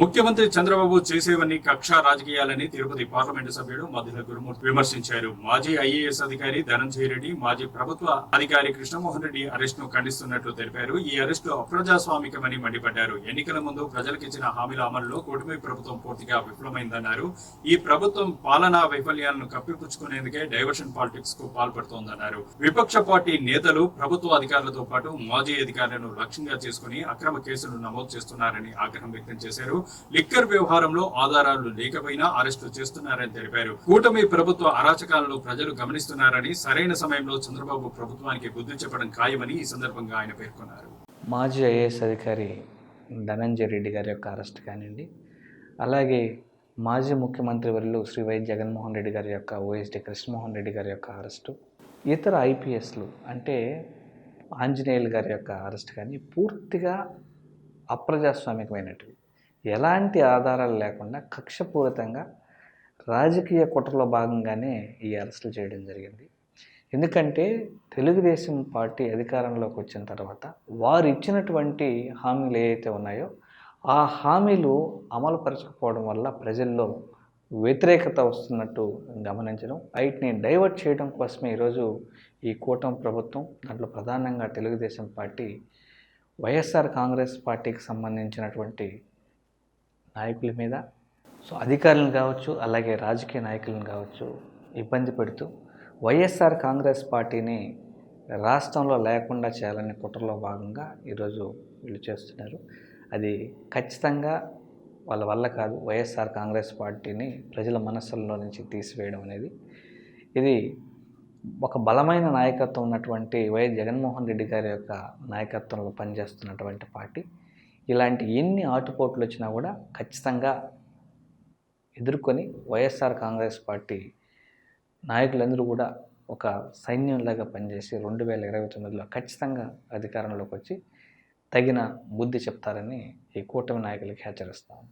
ముఖ్యమంత్రి చంద్రబాబు చేసేవన్నీ కక్ష రాజకీయాలని తిరుపతి పార్లమెంటు సభ్యుడు మధుల గురుమూర్తి విమర్శించారు. మాజీ ఐఏఎస్ అధికారి ధనంజయ రెడ్డి మాజీ ప్రభుత్వ అధికారి కృష్ణమోహన్ రెడ్డి అరెస్ట్ను ఖండిస్తున్నట్లు తెలిపారు. ఈ అరెస్టు అప్రజాస్వామికమని మండిపడ్డారు. ఎన్నికల ముందు ప్రజలకిచ్చిన హామీల అమలులో కూటమి ప్రభుత్వం పూర్తిగా విఫలమైందన్నారు. ఈ ప్రభుత్వం పాలనా వైఫల్యాలను కప్పిపుచ్చుకునేందుకే డైవర్షన్ పాలిటిక్స్కు పాల్పడుతోందన్నారు. విపక్ష పార్టీ నేతలు ప్రభుత్వ అధికారులతో పాటు మాజీ అధికారులను లక్ష్యంగా చేసుకుని అక్రమ కేసులు నమోదు చేస్తున్నారని ఆగ్రహం వ్యక్తం చేశారు. లిక్కర్ వ్యవహారంలో ఆధారాలు లేకపోయినా అరెస్టు చేస్తున్నారని తెలిపారు. కూటమి ప్రభుత్వ అరాచకాలను ప్రజలు గమనిస్తున్నారని సరైన సమయంలో చంద్రబాబు ప్రభుత్వానికి బుద్ధి చెప్పడం ఖాయమని ఈ సందర్భంగా ఆయన పేర్కొన్నారు. మాజీ ఐఏఎస్ అధికారి ధనంజయ రెడ్డి గారి యొక్క అరెస్ట్ కానివ్వండి అలాగే మాజీ ముఖ్యమంత్రి వర్యులు శ్రీ వై జగన్మోహన్ రెడ్డి గారి యొక్క ఓఎస్డి కృష్ణమోహన్ రెడ్డి గారి యొక్క అరెస్టు ఇతర ఐపీఎస్లు అంటే ఆంజనేయులు గారి యొక్క అరెస్ట్ కానీ పూర్తిగా అప్రజాస్వామికమైనటివి. ఎలాంటి ఆధారాలు లేకుండా కక్షపూరితంగా రాజకీయ కుట్రలో భాగంగానే ఈ అరెస్టులు చేయడం జరిగింది. ఎందుకంటే తెలుగుదేశం పార్టీ అధికారంలోకి వచ్చిన తర్వాత వారు ఇచ్చినటువంటి హామీలు ఏవైతే ఉన్నాయో ఆ హామీలు అమలుపరచకపోవడం వల్ల ప్రజల్లో వ్యతిరేకత వస్తున్నట్టు గమనించడం వాటిని డైవర్ట్ చేయడం కోసమే ఈరోజు ఈ కూటమి ప్రభుత్వం దాంట్లో ప్రధానంగా తెలుగుదేశం పార్టీ వైఎస్ఆర్ కాంగ్రెస్ పార్టీకి సంబంధించినటువంటి నాయకుల మీద. సో అధికారులను కావచ్చు అలాగే రాజకీయ నాయకులను కావచ్చు ఇబ్బంది పెడుతూ వైఎస్ఆర్ కాంగ్రెస్ పార్టీని రాష్ట్రంలో లేకుండా చేయాలనే కుట్రలో భాగంగా ఈరోజు వీళ్ళు చేస్తున్నారు. అది ఖచ్చితంగా వాళ్ళ వల్ల కాదు. వైఎస్ఆర్ కాంగ్రెస్ పార్టీని ప్రజల మనస్సుల్లో నుంచి తీసివేయడం అనేది. ఇది ఒక బలమైన నాయకత్వం ఉన్నటువంటి వైఎస్ జగన్మోహన్ రెడ్డి గారి యొక్క నాయకత్వంలో పనిచేస్తున్నటువంటి పార్టీ. ఇలాంటి ఎన్ని ఆటుపోట్లు వచ్చినా కూడా ఖచ్చితంగా ఎదుర్కొని వైఎస్ఆర్ కాంగ్రెస్ పార్టీ నాయకులందరూ కూడా ఒక సైన్యంలాగా పనిచేసి రెండు వేల ఇరవై తొమ్మిదిలో ఖచ్చితంగా అధికారంలోకి వచ్చి తగిన బుద్ధి చెప్తారని ఈ కూటమి నాయకులకి హెచ్చరిస్తాను